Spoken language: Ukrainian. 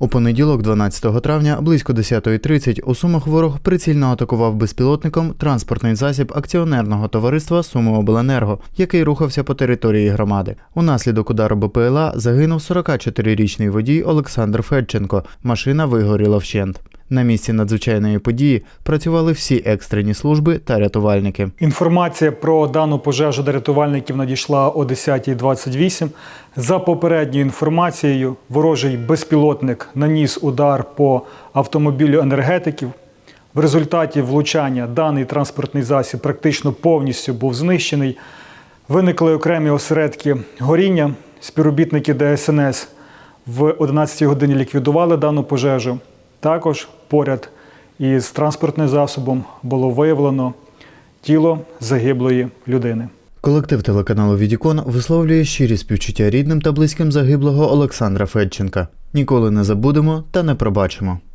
У понеділок, 12 травня, близько 10.30 у Сумах ворог прицільно атакував безпілотником транспортний засіб акціонерного товариства «Сумиобленерго», який рухався по території громади. Унаслідок удару БПЛА загинув 44-річний водій Олександр Федченко. Машина вигоріла вщент. На місці надзвичайної події працювали всі екстрені служби та рятувальники. Інформація про дану пожежу до рятувальників надійшла о 10.28. За попередньою інформацією, ворожий безпілотник наніс удар по автомобілю енергетиків. В результаті влучання даний транспортний засіб практично повністю був знищений. Виникли окремі осередки горіння. Співробітники ДСНС в 11 годині ліквідували дану пожежу. Також поряд із транспортним засобом було виявлено тіло загиблої людини. Колектив телеканалу Відікон висловлює щирі співчуття рідним та близьким загиблого Олександра Федченка. Ніколи не забудемо та не пробачимо.